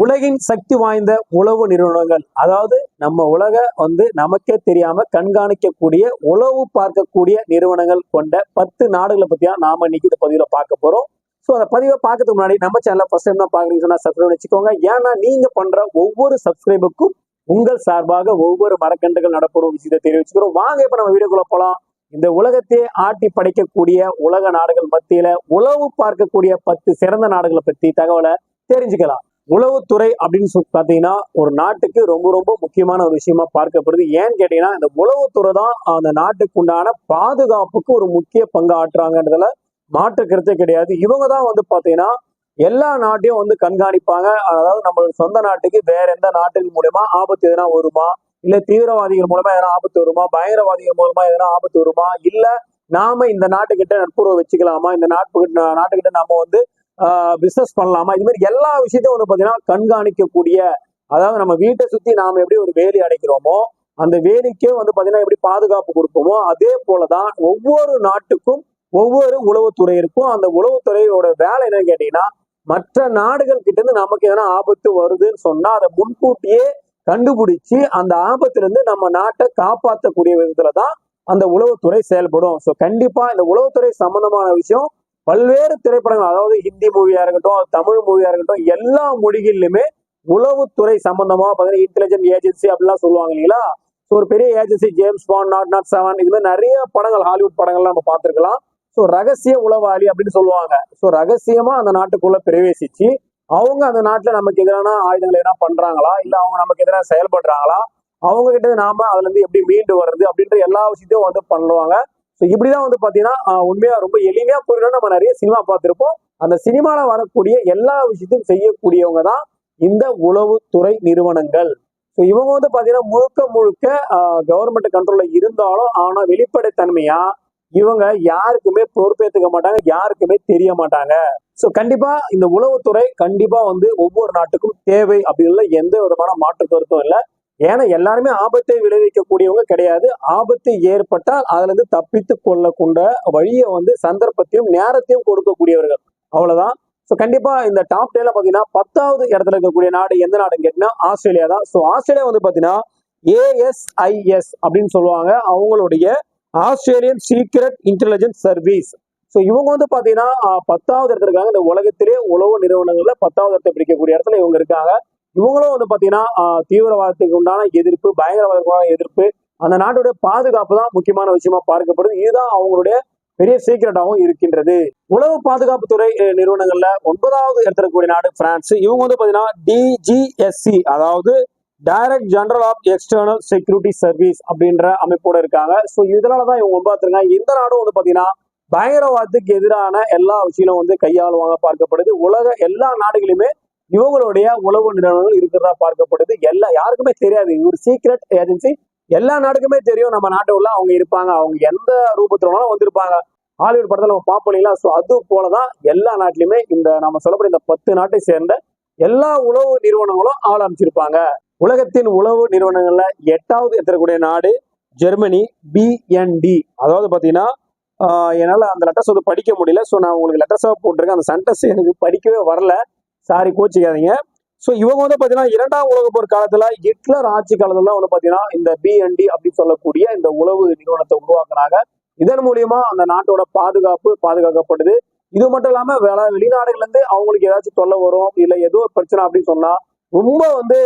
உலகின் சக்தி வாய்ந்த உளவு நிறுவனங்கள். அதாவது நம்ம உலக வந்து நமக்கே தெரியாம கண்காணிக்கக்கூடிய உளவு பார்க்கக்கூடிய நிறுவனங்கள் கொண்ட பத்து நாடுகளை பத்தியா நாம இன்னைக்கு இந்த பதிவுல பார்க்க போறோம். ஸோ அந்த பதிவை பார்க்கறதுக்கு முன்னாடி நம்ம சேனலை ஃபர்ஸ்ட் டைம் தான் பாக்குறீங்க சொன்னா சப்ஸ்கிரைப் வச்சுக்கோங்க. ஏன்னா நீங்க பண்ற ஒவ்வொரு சப்ஸ்கிரைபுக்கும் உங்கள் சார்பாக ஒவ்வொரு மரக்கண்டுகள் நடப்படும் விஷயத்தை தெரிவிச்சுக்கிறோம். வாங்க இப்ப நம்ம வீடியோக்குள்ள போலாம். இந்த உலகத்தையே ஆட்டி படைக்கக்கூடிய உலக நாடுகள் மத்தியில உளவு பார்க்கக்கூடிய பத்து சிறந்த நாடுகளை பத்தி தகவலை தெரிஞ்சுக்கலாம். உளவுத்துறை அப்படின்னு சொல்லி பார்த்தீங்கன்னா ஒரு நாட்டுக்கு ரொம்ப ரொம்ப முக்கியமான ஒரு விஷயமா பார்க்கப்படுது. ஏன்னு கேட்டீங்கன்னா இந்த உளவுத்துறை தான் அந்த நாட்டுக்கு உண்டான பாதுகாப்புக்கு ஒரு முக்கிய பங்கு ஆற்றுறாங்கன்றதுல மாற்று கருத்தே கிடையாது. இவங்க தான் வந்து பார்த்தீங்கன்னா எல்லா நாட்டையும் வந்து கண்காணிப்பாங்க. அதாவது நம்மளோட சொந்த நாட்டுக்கு வேற எந்த நாட்டுகள் மூலயமா ஆபத்து எதனா வருமா? இல்ல தீவிரவாதிகள் மூலமா எதனா ஆபத்து வருமா? பயங்கரவாதிகள் மூலமா எதனா ஆபத்து வருமா? இல்ல நாம இந்த நாட்டுக்கிட்ட நட்புறவு வச்சுக்கலாமா? இந்த நாட்டு நாட்டுக்கிட்ட நாம வந்து பிஸ்னஸ் பண்ணலாமா? இது மாதிரி எல்லா விஷயத்தையும் வந்து பார்த்தீங்கன்னா கண்காணிக்கக்கூடிய அதாவது நம்ம வீட்டை சுற்றி நாம் எப்படி ஒரு வேலி அடைக்கிறோமோ அந்த வேலிக்கே வந்து பார்த்தீங்கன்னா எப்படி பாதுகாப்பு கொடுப்போமோ அதே போலதான் ஒவ்வொரு நாட்டுக்கும் ஒவ்வொரு உளவுத்துறை இருக்கும் அந்த உளவுத்துறையோட வேலை என்னன்னு கேட்டீங்கன்னா மற்ற நாடுகள் கிட்ட இருந்து நமக்கு எதனா ஆபத்து வருதுன்னு சொன்னா அதை முன்கூட்டியே கண்டுபிடிச்சு அந்த ஆபத்திலிருந்து நம்ம நாட்டை காப்பாற்றக்கூடிய விதத்துல தான் அந்த உளவுத்துறை செயல்படும். ஸோ கண்டிப்பா இந்த உளவுத்துறை சம்பந்தமான விஷயம் பல்வேறு திரைப்படங்கள் அதாவது ஹிந்தி மூவியா இருக்கட்டும் தமிழ் மூவியா இருக்கட்டும் எல்லா மொழிகளிலுமே உளவுத்துறை சம்பந்தமா பார்த்தீங்கன்னா இன்டெலிஜென்ட் ஏஜென்சி அப்படிலாம் சொல்லுவாங்க இல்லைங்களா? ஸோ ஒரு பெரிய agency James Bond nought nought seven இது மாதிரி நிறைய படங்கள் ஹாலிவுட் படங்கள்லாம் நம்ம பார்த்துருக்கலாம். ஸோ ரகசிய உளவாளி அப்படின்னு சொல்லுவாங்க. ஸோ ரகசியமா அந்த நாட்டுக்குள்ள பிரவேசிச்சு அவங்க அந்த நாட்டுல நமக்கு எதிரான ஆயுதங்கள் எதனா பண்றாங்களா? இல்ல அவங்க நமக்கு எதிராக செயல்படுறாங்களா? அவங்க கிட்ட நாம அதுல இருந்து எப்படி மீண்டு வர்றது அப்படின்ற எல்லா விஷயத்தையும் வந்து பண்ணுவாங்க. ஸோ இப்படிதான் வந்து பார்த்தீங்கன்னா உண்மையாக ரொம்ப எளிமையாக புரியணும் நம்ம நிறைய சினிமா பார்த்துருப்போம். அந்த சினிமாவில் வரக்கூடிய எல்லா விஷயத்தையும் செய்யக்கூடியவங்க தான் இந்த உளவுத்துறை நிறுவனங்கள். ஸோ இவங்க வந்து பார்த்தீங்கன்னா முழுக்க முழுக்க கவர்மெண்ட் கண்ட்ரோலில் இருந்தாலும் ஆனால் வெளிப்படைத்தன்மையா இவங்க யாருக்குமே பொறுப்பேற்றுக்க மாட்டாங்க யாருக்குமே தெரிய மாட்டாங்க. ஸோ கண்டிப்பா இந்த உளவுத்துறை கண்டிப்பா வந்து ஒவ்வொரு நாட்டுக்கும் தேவை அப்படின்னு எந்த விதமான மாற்று கருத்தும் இல்லை. ஏன்னா எல்லாருமே ஆபத்தை விளைவிக்கக்கூடியவங்க கிடையாது. ஆபத்து ஏற்பட்டால் அதுல இருந்து தப்பித்து கொள்ளக்கூட வழியை வந்து சந்தர்ப்பத்தையும் நேரத்தையும் கொடுக்கக்கூடியவர்கள். அவ்வளவுதான். ஸோ கண்டிப்பா இந்த டாப் டேல பாத்தீங்கன்னா பத்தாவது இடத்துல இருக்கக்கூடிய நாடு எந்த நாடுன்னு கேட்டீங்கன்னா ஆஸ்திரேலியா தான். ஸோ ஆஸ்திரேலியா வந்து பாத்தீங்கன்னா ஏஎஸ்ஐஎஸ் அப்படின்னு சொல்லுவாங்க. அவங்களுடைய Australian secret intelligence service so இவங்க வந்து பார்த்தீங்கன்னா பத்தாவது இடத்துல இருக்காங்க. இந்த உலகத்திலே உளவு நிறுவனங்களில் பத்தாவது இடத்தை பிடிக்கக்கூடிய இடத்துல இவங்க இருக்காங்க. இவங்களும் வந்து பாத்தீங்கன்னா தீவிரவாதத்துக்கு உண்டான எதிர்ப்பு பயங்கரவாதத்துக்கு எதிர்ப்பு அந்த நாட்டுடைய பாதுகாப்பு தான் முக்கியமான விஷயமா பார்க்கப்படுது. இதுதான் அவங்களுடைய பெரிய சீக்கிரட்டாகவும் இருக்கின்றது. உளவு பாதுகாப்புத்துறை அஹ், நிறுவனங்கள்ல ஒன்பதாவது இடத்துல நாடு பிரான்ஸ். இவங்க வந்து பாத்தீங்கன்னா டிஜிஎஸ்சி அதாவது direct general of external security service அப்படின்ற அமைப்போட இருக்காங்க. ஸோ இதனாலதான் இவங்க பார்த்துருக்காங்க இந்த நாடும் வந்து பாத்தீங்கன்னா பயங்கரவாதத்துக்கு எதிரான எல்லா விஷயங்களும் வந்து கையாளுவாங்க பார்க்கப்படுது. உலக எல்லா நாடுகளுமே இவங்களுடைய உளவு நிறுவனங்கள் இருக்கிறதா பார்க்கப்படுது. எல்லா யாருக்குமே தெரியாது. ஒரு சீக்ரெட் ஏஜென்சி எல்லா நாடுக்குமே தெரியும். நம்ம நாட்டு உள்ள அவங்க இருப்பாங்க. அவங்க எந்த ரூபத்துல வேணாலும் வந்திருப்பாங்க. ஹாலிவுட் படத்தில் நம்ம பார்ப்போம் இல்லைங்களா? ஸோ அது போலதான் எல்லா நாட்டிலுமே இந்த நம்ம சொல்லப்படுற இந்த பத்து நாட்டை சேர்ந்த எல்லா உளவு நிறுவனங்களும் ஆள் அமைச்சிருப்பாங்க. உலகத்தின் உளவு நிறுவனங்கள்ல எட்டாவது எத்தக்கூடிய நாடு ஜெர்மனி பிஎன்டி அதாவது பார்த்தீங்கன்னா என்னால் அந்த லெட்டர்ஸ் வந்து படிக்க முடியல. ஸோ நான் உங்களுக்கு லெட்டர்ஸாக போட்டிருக்கேன். அந்த சென்டென்ஸ் எனக்கு படிக்கவே வரல. சாரி கோச்சிக்காதீங்க ஸோ இவங்க வந்து பார்த்தீங்கன்னா இரண்டாம் உலக போர் காலத்துல ஹிட்லர் ஆட்சி காலத்துல வந்து பார்த்தீங்கன்னா இந்த பிஎன்டி அப்படின்னு சொல்லக்கூடிய இந்த உளவு நிறுவனத்தை உருவாக்குறாங்க இதன் மூலியமா அந்த நாட்டோட பாதுகாப்பு பாதுகாக்கப்படுது. இது மட்டும் இல்லாம வேற வெளிநாடுகள்ல இருந்து அவங்களுக்கு ஏதாச்சும் தொல்லை வரும் இல்ல ஏதோ ஒரு பிரச்சனை அப்படின்னு சொன்னா ரொம்ப வந்து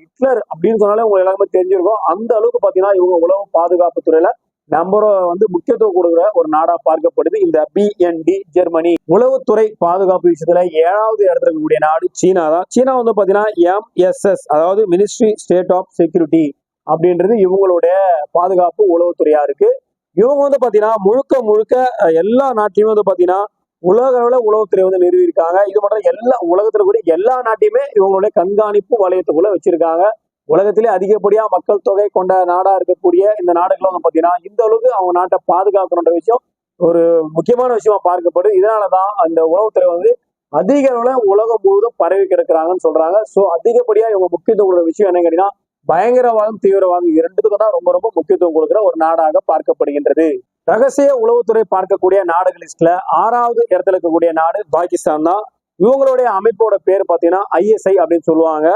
ஹிட்லர் அப்படின்னு சொன்னாலே உங்களுக்கு எல்லாருமே தெரிஞ்சிருக்கும். அந்த அளவுக்கு பாத்தீங்கன்னா இவங்க உளவு பாதுகாப்பு துறையில நம்பர் வந்து முக்கியத்துவம் கொடுக்குற ஒரு நாடா பார்க்கப்படுது. இந்த பிஎன்டி ஜெர்மனி உளவுத்துறை பாதுகாப்பு விஷயத்துல ஏழாவது இடத்துல இருக்கக்கூடிய நாடு சீனா தான். சீனா வந்து பாத்தீங்கன்னா எம்எஸ்எஸ் அதாவது மினிஸ்ட்ரி ஸ்டேட் ஆஃப் செக்யூரிட்டி அப்படின்றது இவங்களுடைய பாதுகாப்பு உளவுத்துறையா இருக்கு. இவங்க வந்து பாத்தீங்கன்னா முழுக்க முழுக்க எல்லா நாட்டிலுமே வந்து பாத்தீங்கன்னா உலக அளவுல உளவுத்துறை வந்து நிறுவியிருக்காங்க. இது மட்டும் எல்லா உலகத்துல கூட எல்லா நாட்டையுமே இவங்களுடைய கண்காணிப்பு வளையத்துக்குள்ள வச்சிருக்காங்க. உலகத்திலே அதிகப்படியா மக்கள் தொகை கொண்ட நாடா இருக்கக்கூடிய இந்த நாடுகள் வந்து பாத்தீங்கன்னா இந்த அளவுக்கு அவங்க நாட்டை பாதுகாக்கணுன்ற விஷயம் ஒரு முக்கியமான விஷயமா பார்க்கப்படுது. இதனாலதான் அந்த உளவுத்துறை வந்து அதிக அளவுல உலகம் முழுவதும் பரவி கிடக்குறாங்கன்னு சொல்றாங்க. சோ அதிகப்படியா இவங்க முக்கியத்துவம் கொடுக்குற விஷயம் என்ன கேட்டீங்கன்னா பயங்கரவாதம் தீவிரவாதம் இரண்டுக்கும் தான் ரொம்ப ரொம்ப முக்கியத்துவம் கொடுக்குற ஒரு நாடாக பார்க்கப்படுகின்றது. ரகசிய உளவுத்துறை பார்க்கக்கூடிய நாடுகள் லிஸ்ட்ல ஆறாவது இடத்துல இருக்கக்கூடிய நாடு பாகிஸ்தான் தான். இவங்களுடைய அமைப்போட பேர் பார்த்தீங்கன்னா ஐஎஸ்ஐ அப்படின்னு சொல்லுவாங்க.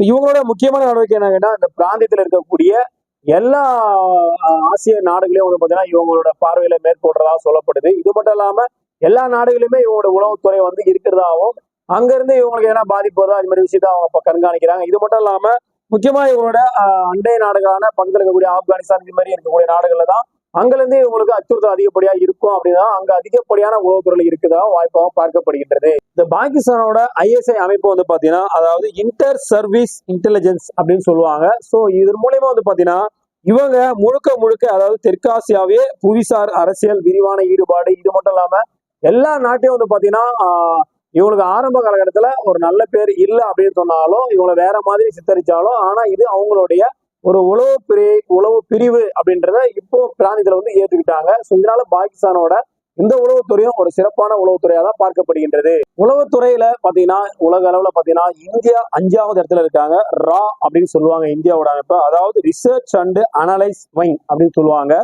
ஸோ இவங்களோட முக்கியமான நடவடிக்கை என்ன கேட்டா இந்த பிராந்தியத்தில் இருக்கக்கூடிய எல்லா ஆசிய நாடுகளையும் வந்து பார்த்தீங்கன்னா இவங்களோட பார்வையில மேற்கொள்றதா சொல்லப்படுது. இது மட்டும் இல்லாம எல்லா நாடுகளிலுமே இவங்களோட உளவுத்துறை வந்து இருக்கிறதாகவும் அங்கிருந்து இவங்களுக்கு எதனா பாதிப்பு வருதோ அது மாதிரி விஷயத்த அவங்க கண்காணிக்கிறாங்க. இது மட்டும் இல்லாம முக்கியமா இவங்களோட அண்டை நாடுகளான பக்கத்தில் இருக்கக்கூடிய ஆப்கானிஸ்தான் இது மாதிரி இருக்கக்கூடிய நாடுகள்ல தான் அங்கிருந்து இவங்களுக்கு அச்சுறுத்தல் அதிகப்படியா இருக்கும் அப்படின்னா அங்க அதிகப்படியான உளவுத்துறை இருக்குதா வாய்ப்பாகவும் பார்க்கப்படுகின்றது. இந்த பாகிஸ்தானோட ஐஎஸ்ஐ அமைப்பு வந்து பாத்தீங்கன்னா அதாவது இன்டர் சர்வீஸ் இன்டெலிஜென்ஸ் அப்படின்னு சொல்லுவாங்க. சோ இதன் மூலயமா வந்து பாத்தீங்கன்னா இவங்க முழுக்க முழுக்க அதாவது தெற்காசியாவே புவிசார் அரசியல் விரிவான ஈடுபாடு இது மட்டும் இல்லாம எல்லா நாட்டையும் வந்து பாத்தீங்கன்னா இவங்களுக்கு ஆரம்ப காலகட்டத்துல ஒரு நல்ல பேர் இல்லை அப்படின்னு சொன்னாலும் இவங்களை வேற மாதிரி சித்தரிச்சாலும் ஆனா இது அவங்களுடைய ஒரு உளவு பிரி உளவு பிரிவு அப்படின்றத இப்போ பிராந்தியத்துல வந்து ஏத்துக்கிட்டாங்க. ஸோ இதனால பாகிஸ்தானோட இந்த உளவுத்துறையும் ஒரு சிறப்பான உளவுத்துறையா தான் பார்க்கப்படுகின்றது. உளவுத்துறையில பாத்தீங்கன்னா உலக அளவுல பாத்தீங்கன்னா இந்தியா அஞ்சாவது இடத்துல இருக்காங்க. ரா அப்படின்னு சொல்லுவாங்க இந்தியாவோட அமைப்பு. அதாவது ரிசர்ச் அண்ட் அனலைஸ் மைன் அப்படின்னு சொல்லுவாங்க.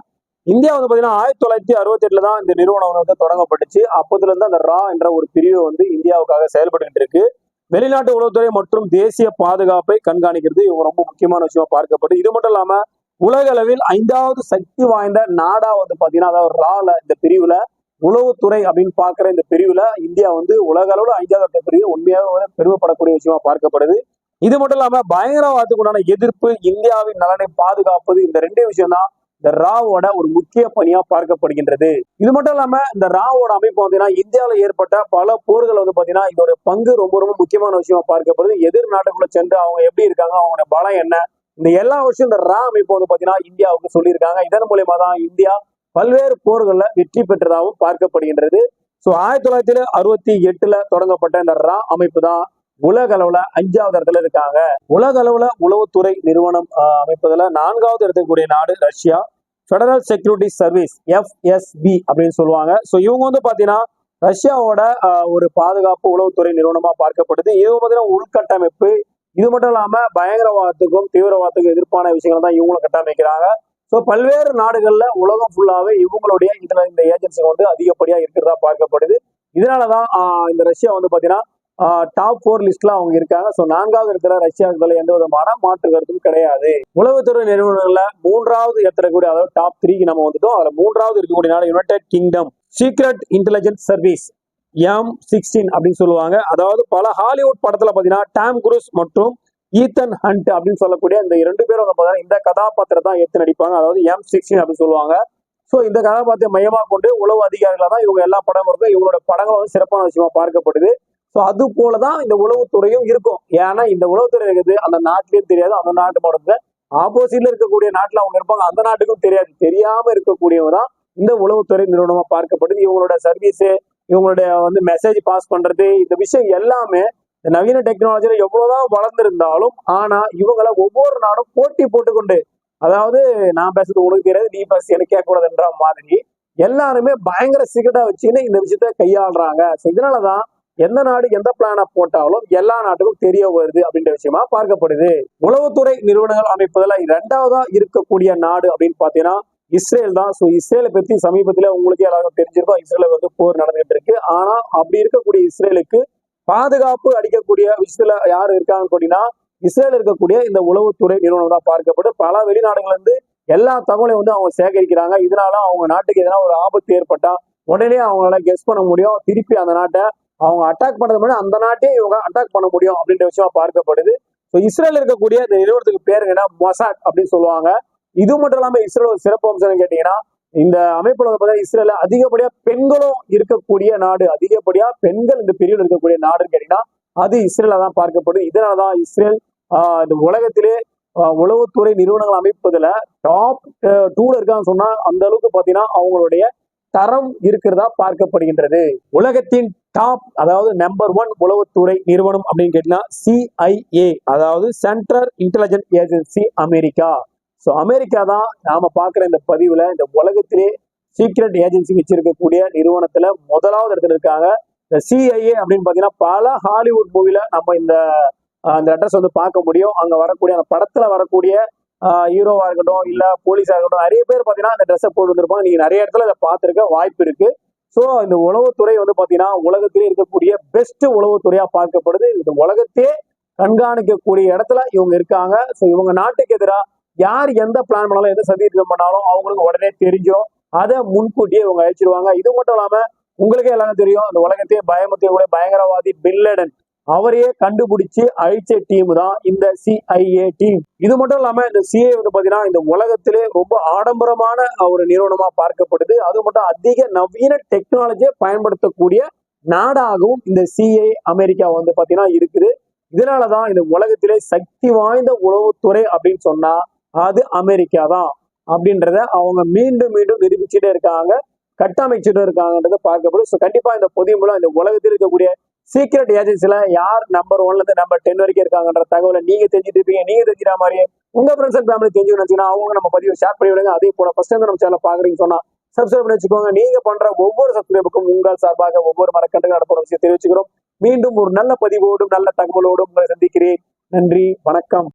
இந்தியா வந்து பாத்தீங்கன்னா ஆயிரத்தி தொள்ளாயிரத்தி அறுபத்தி எட்டுல தான் இந்த நிறுவனம் வந்து தொடங்கப்பட்டுச்சு. அப்போதுல இருந்து அந்த ரா என்ற ஒரு பிரிவு வந்து இந்தியாவுக்காக செயல்பட்டு இருக்கு. வெளிநாட்டு உளவுத்துறை மற்றும் தேசிய பாதுகாப்பை கண்காணிக்கிறது. இவங்க ரொம்ப முக்கியமான விஷயமா பார்க்கப்படுது இது மட்டும் இல்லாம உலக அளவில் ஐந்தாவது சக்தி வாய்ந்த நாடா வந்து பாத்தீங்கன்னா அதாவது ரால இந்த பிரிவுல உளவுத்துறை அப்படின்னு பாக்குற இந்த பிரிவுல இந்தியா வந்து உலக அளவுல ஐந்தாவது பிரிவு உண்மையாக பெருமைப்படக்கூடிய விஷயமா பார்க்கப்படுது. இது மட்டும் இல்லாம பயங்கரவாதத்துக்கு உண்டான எதிர்ப்பு இந்தியாவின் நலனை பாதுகாப்பது இந்த ரெண்டே விஷயம் தான் இந்த ராவோட ஒரு முக்கிய பணியா பார்க்கப்படுகின்றது. இது மட்டும் இல்லாம இந்த ராவோட அமைப்பு பாத்தீங்கன்னா இந்தியாவில் ஏற்பட்ட பல போர்கள் வந்து பாத்தீங்கன்னா இதோட பங்கு ரொம்ப ரொம்ப முக்கியமான விஷயமா பார்க்கப்படுது. எதிர் நாட்டுக்குள்ள சென்று அவங்க எப்படி இருக்காங்க அவங்களோட பலம் என்ன? இந்த எல்லா விஷயம் இந்த ரா அமைப்பு வந்து பாத்தீங்கன்னா இந்தியாவுக்கு சொல்லியிருக்காங்க. இதன் மூலியமா தான் இந்தியா பல்வேறு போர்கள்ல வெற்றி பெற்றதாகவும் பார்க்கப்படுகின்றது. ஸோ ஆயிரத்தி தொள்ளாயிரத்தி அறுபத்தி எட்டுல தொடங்கப்பட்ட இந்த ரா அமைப்பு தான் உலக அளவுல அஞ்சாவது இடத்துல இருக்காங்க. உலக அளவுல உளவுத்துறை நிறுவனம் அமைப்பதுல நான்காவது இடத்துக்கூடிய நாடு Russia. Federal security service FSB அப்படின்னு சொல்லுவாங்க. ஸோ இவங்க வந்து பாத்தீங்கன்னா ரஷ்யாவோட ஒரு பாதுகாப்பு உளவுத்துறை நிறுவனமா பார்க்கப்படுது. இது பார்த்தீங்கன்னா உள்கட்டமைப்பு. இது மட்டும் இல்லாம பயங்கரவாதத்துக்கும் தீவிரவாதத்துக்கும் எதிர்ப்பான விஷயங்கள் தான் இவங்களும் கட்டமைக்கிறாங்க. ஸோ பல்வேறு நாடுகள்ல உலகம் ஃபுல்லாவே இவங்களுடைய இதுல இந்த ஏஜென்சி வந்து அதிகப்படியா இருக்கிறதா பார்க்கப்படுது. இதனாலதான் தான் இந்த ரஷ்யா வந்து பாத்தீங்கன்னா டாப் ஃபோர் லிஸ்ட்ல அவங்க இருக்காங்க. ஸோ நான்காவது இடத்துல ரஷ்யா இருக்கிறதுல எந்த விதமான மாற்று கருத்தும் கிடையாது. உளவுத்துறை நிறுவனங்கள்ல மூன்றாவது இடத்துல கூட அதாவது டாப் த்ரீக்கு நம்ம வந்துட்டோம். அதுல மூன்றாவது இருக்கக்கூடிய நாடு United Kingdom Secret Intelligence Service M sixteen அப்படின்னு சொல்லுவாங்க. அதாவது பல ஹாலிவுட் படத்துல பாத்தீங்கன்னா டாம் குரூஸ் மற்றும் ஈத்தன் ஹண்ட் அப்படின்னு சொல்லக்கூடிய இந்த இரண்டு பேரும் வந்து பார்த்தீங்கன்னா இந்த கதாபாத்திரம் தான் ஏத்து நடிப்பாங்க. அதாவது எம் சிக்ஸ்டீன் அப்படின்னு சொல்லுவாங்க. ஸோ இந்த கதாபாத்திரம் மையமாக கொண்டு உளவு அதிகாரிகளாக தான் இவங்க எல்லா படமும் இருக்கும் இவங்களோட படங்களும் வந்து சிறப்பான விஷயமா பார்க்கப்படுது. ஸோ அது போல தான் இந்த உளவுத்துறையும் இருக்கும். ஏன்னா இந்த உளவுத்துறை இருக்குது அந்த நாட்டிலையும் தெரியாது அந்த நாட்டு மாவட்டத்துல. ஆப்போசிட்ல இருக்கக்கூடிய நாட்டில் அவங்க இருப்பாங்க அந்த நாட்டுக்கும் தெரியாது. தெரியாம இருக்கக்கூடியவங்க தான் இந்த உளவுத்துறை நிறுவனமா பார்க்கப்படுது. இவங்களோட சர்வீஸு இவங்களுடைய வந்து மெசேஜ் பாஸ் பண்றது இந்த விஷயம் எல்லாமே நவீன டெக்னாலஜியில எவ்வளவுதான் வளர்ந்திருந்தாலும் ஆனா இவங்களை ஒவ்வொரு நாடும் போட்டி போட்டுக்கொண்டு அதாவது நான் பேசுறது உனக்கு தெரியாது நீ பேச எனக்கு கேட்கக்கூடாதுன்ற மாதிரி எல்லாருமே பயங்கர சீக்கிரட்டா வச்சுன்னு இந்த விஷயத்த கையாளுறாங்க. So இதனாலதான் எந்த நாடு எந்த பிளானை போட்டாலும் எல்லா நாட்டுக்கும் தெரிய வருது அப்படின்ற விஷயமா பார்க்கப்படுது. உளவுத்துறை நிறுவனங்கள் அமைப்பதில் இரண்டாவதா இருக்கக்கூடிய நாடு அப்படின்னு பாத்தீங்கன்னா இஸ்ரேல் தான். ஸோ இஸ்ரேலை பத்தி சமீபத்துல உங்களுக்கு எல்லாருக்கும் தெரிஞ்சிருக்கோம் இஸ்ரேல வந்து போர் நடந்துகிட்டு இருக்கு. ஆனா அப்படி இருக்கக்கூடிய இஸ்ரேலுக்கு பாதுகாப்பு அளிக்கக்கூடிய விஷயத்துல யாரு இருக்காங்கன்னு சொன்னீங்கன்னா இஸ்ரேல் இருக்கக்கூடிய இந்த உளவுத்துறை நிறுவனம் தான் பார்க்கப்பட்டு பல வெளிநாடுகள்ல இருந்து எல்லா தகவலையும் வந்து அவங்க சேகரிக்கிறாங்க. இதனால அவங்க நாட்டுக்கு எதனா ஒரு ஆபத்து ஏற்பட்டா உடனே அவங்களால கெஸ் பண்ண முடியும். திருப்பி அந்த நாட்டை அவங்க அட்டாக் பண்றது முன்னாடி அந்த நாட்டையும் இவங்க அட்டாக் பண்ண முடியும் அப்படின்ற விஷயமா பார்க்கப்படுது. ஸோ இஸ்ரேல் இருக்கக்கூடிய இந்த நிறுவனத்துக்கு பேர் என்னன்னா மொசாட் அப்படின்னு சொல்லுவாங்க. இது மட்டும் இல்லாமல் இஸ்ரேல் ஒரு சிறப்பு அம்சம் கேட்டீங்கன்னா இந்த அமைப்புல வந்து பார்த்தீங்கன்னா இஸ்ரேல அதிகப்படியா பெண்களும் இருக்கக்கூடிய நாடு. அதிகப்படியா பெண்கள் இந்த பிரிவில் இருக்கக்கூடிய நாடுன்னு கேட்டீங்கன்னா அது இஸ்ரேல தான் பார்க்கப்படுது. இதனாலதான் இஸ்ரேல் ஆஹ் இந்த உலகத்திலே உளவுத்துறை நிறுவனங்கள் அமைப்பதுல டாப் டூல இருக்கான்னு சொன்னா அந்த அளவுக்கு பாத்தீங்கன்னா அவங்களுடைய தரம் இருக்கிறதா பார்க்கப்படுகின்றது. உலகத்தின் டாப் அதாவது நம்பர் ஒன் உளவுத்துறை நிறுவனம் அப்படின்னு கேட்டீங்கன்னா சிஐஏ அதாவது central intelligent agency America so America தான் நாம பார்க்குற இந்த பதிவில் இந்த உலகத்திலே சீக்ரெட் ஏஜென்சி வச்சிருக்கக்கூடிய நிறுவனத்தில் முதலாவது இடத்துல இருக்காங்க. இந்த சிஐஏ அப்படின்னு பார்த்தீங்கன்னா பல ஹாலிவுட் மூவில நம்ம இந்த அந்த அட்ரஸ் வந்து பார்க்க முடியும். அங்கே வரக்கூடிய அந்த படத்தில் வரக்கூடிய ஹீரோவாக இருக்கட்டும் இல்லை போலீஸாக இருக்கட்டும் நிறைய பேர் பார்த்தீங்கன்னா அந்த ட்ரெஸ்ஸை போட்டு வந்திருப்பாங்க. நீங்க நிறைய இடத்துல இதை பார்த்துருக்க வாய்ப்பு இருக்கு. ஸோ இந்த உளவுத்துறை வந்து பாத்தீங்கன்னா உலகத்திலே இருக்கக்கூடிய பெஸ்ட் உளவுத்துறையா பார்க்கப்படுது. இந்த உலகத்தையே கண்காணிக்கக்கூடிய இடத்துல இவங்க இருக்காங்க. ஸோ இவங்க நாட்டுக்கு எதிராக யார் எந்த பிளான் பண்ணாலும் எந்த சதித்திட்டம் பண்ணாலும் அவங்களுக்கு உடனே தெரிஞ்சிடும் அதை முன்கூட்டியே இவங்க அழிச்சிருவாங்க. இது மட்டும் இல்லாம உங்களுக்கே எல்லாரும் தெரியும் அந்த உலகத்தையே பயமுறுத்தக்கூடிய பயங்கரவாதி பின்லேடன் அவரையே கண்டுபிடிச்சு அழிச்ச டீம் தான் இந்த சிஐஏ டீம் இது மட்டும் இல்லாம இந்த சிஐ வந்து பாத்தீங்கன்னா இந்த உலகத்திலே ரொம்ப ஆடம்பரமான ஒரு நிறுவனமா பார்க்கப்படுது. அது மட்டும் அதிக நவீன டெக்னாலஜியை பயன்படுத்தக்கூடிய நாடாகவும் இந்த சிஐ அமெரிக்கா வந்து பாத்தீங்கன்னா இருக்குது. இதனாலதான் இந்த உலகத்திலே சக்தி வாய்ந்த உளவுத்துறை அப்படின்னு சொன்னா அது அமெரிக்கா தான் அப்படின்றத அவங்க மீண்டும் மீண்டும் நிரூபிச்சுட்டே இருக்காங்க. கட்டமைச்சுட்டு இருக்காங்கன்றத பார்க்கப்படும் ஸோ கண்டிப்பா இந்த பொதிய மூலம் இந்த உலகத்தில் இருக்கக்கூடிய சீக்ரெட் ஏஜென்சில யார் நம்பர் ஒன்ல இருந்து நம்பர் டென் வரைக்கும் இருக்காங்கன்ற தகவலை நீங்க தெரிஞ்சுட்டு இருப்பீங்க. நீங்க தெரிஞ்சுற மாதிரியே உங்க ஃப்ரெண்ட்ஸ் அண்ட் ஃபேமிலி தெரிஞ்சு அவங்க நம்ம பதிவை ஷேர் பண்ணி விடுங்க. அதே போல ஃபர்ஸ்ட் டைம் நம்ம சேனல் பாக்குறீங்கன்னு சொன்னா சப்ஸ்கிரைப் பண்ணி வச்சுக்கோங்க. நீங்க பண்ற ஒவ்வொரு சப்ஸ்கிரைபுக்கும் உங்கள் சார்பாக ஒவ்வொரு மரக்கண்டு நடப்புற விஷயம் தெரிவிச்சுக்கிறோம். மீண்டும் ஒரு நல்ல பதிவோடும் நல்ல தகவலோடும் உங்களை சந்திக்கிறேன். நன்றி வணக்கம்.